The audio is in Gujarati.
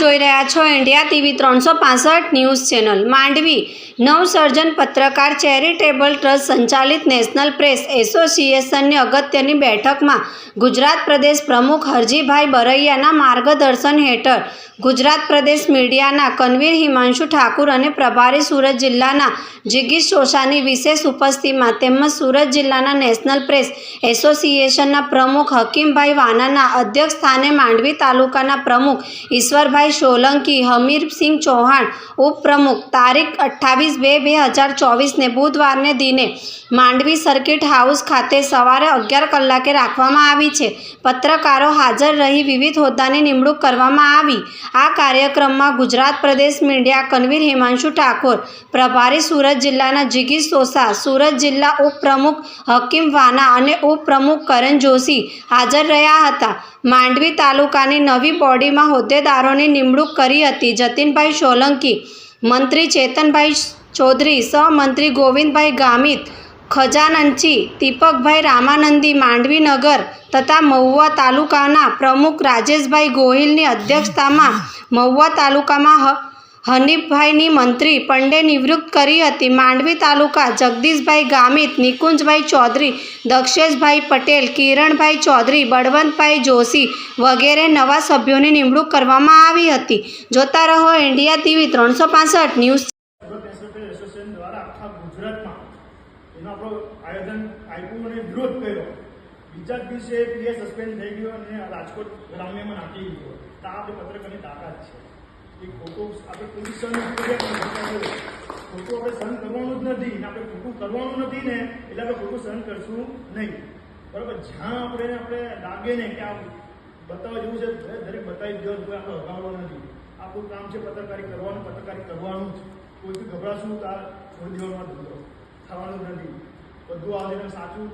જોઈ રહ્યા છો ઇન્ડિયા ટીવી ત્રણસો પાસઠ ન્યૂઝ ચેનલ. માંડવી, નવસર્જન પત્રકાર ચેરિટેબલ ટ્રસ્ટ સંચાલિત નેશનલ પ્રેસ એસોસિએશનની અગત્યની બેઠકમાં ગુજરાત પ્રદેશ પ્રમુખ હરજીભાઈ બરૈયાના માર્ગદર્શન હેઠળ ગુજરાત પ્રદેશ મીડિયાના કનવીર હિમાંશુ ઠાકુર અને પ્રભારી સુરત જિલ્લાના જિગીશ શોષાની વિશેષ ઉપસ્થિતિમાં તેમજ સુરત જિલ્લાના નેશનલ પ્રેસ એસોસિએશનના પ્રમુખ હકીમભાઈ વાનાના અધ્યક્ષ સ્થાને માંડવી તાલુકાના પ્રમુખ ઈશ્વરભાઈ સોલંકી હમીરસિંહ ચૌહાણ ઉપપ્રમુખ. તારીખ અઠ્ઠાવીસ બે બે હજાર ચોવીસને બુધવારને દિને માંડવી સર્કિટ હાઉસ ખાતે સવારે અગિયાર કલાકે રાખવામાં આવી છે. પત્રકારો હાજર રહી વિવિધ હોદ્દાની નિમણૂક કરવામાં આવી. આ કાર્યક્રમમાં ગુજરાત પ્રદેશ મીડિયા કનવીર હિમાંશુ ઠાકોર, પ્રભારી સુરત જિલ્લાના જીગી સોસા, સુરત જિલ્લા ઉપપ્રમુખ હકીમ વાના અને ઉપપ્રમુખ કરણ જોશી હાજર રહ્યા હતા. માંડવી તાલુકાની નવી બોડીમાં હોદ્દેદારોની નિમણૂક કરી હતી. જતીનભાઈ સોલંકી, મંત્રી ચેતનભાઈ ચૌધરી, સહમંત્રી ગોવિંદભાઈ ગામિત ખજાનંચી દીપકભાઈ રામાનંદી, માંડવીનગર તથા મહુવા તાલુકાના પ્રમુખ રાજેશભાઈ ગોહિલની અધ્યક્ષતામાં મહુવા તાલુકામાં હનીફભાઈની મંત્રી પંડે નિવૃત્ત કરી હતી. માંડવી તાલુકા જગદીશભાઈ ગામિત, નિકુંજભાઈ ચૌધરી, દક્ષેશભાઈ પટેલ, કિરણભાઈ ચૌધરી, બળવંતભાઈ જોશી વગેરે નવા સભ્યોની નિમણૂક કરવામાં આવી હતી. જોતા રહો ઇન્ડિયા ટીવી ત્રણસો પાસઠ ન્યૂઝ. બીજા દિવસે સસ્પેન્ડ થઈ ગયો અને રાજકોટ ગ્રામ્યમાં નાખી તો આ પત્રકારની તાકાત છે. એ ખોટું આપણે કોઈ સહન ખોટું આપણે સહન કરવાનું જ નથી આપણે ખોટું કરવાનું નથી ને એટલે આપણે ખોટું સહન કરશું નહીં. બરાબર, જ્યાં આપણે આપણે લાગે ને કે આ બતાવવા જેવું છે, દરેક બતાવી દો કોઈ આપણે અગાવડો નથી. આપણું કામ છે, પત્રકારી કરવાનું પત્રકારી કરવાનું જ. કોઈથી ગભરાશું તાર છોડી દેવાનો ધંધો. થવાનું નથી. બધું આવે સાચું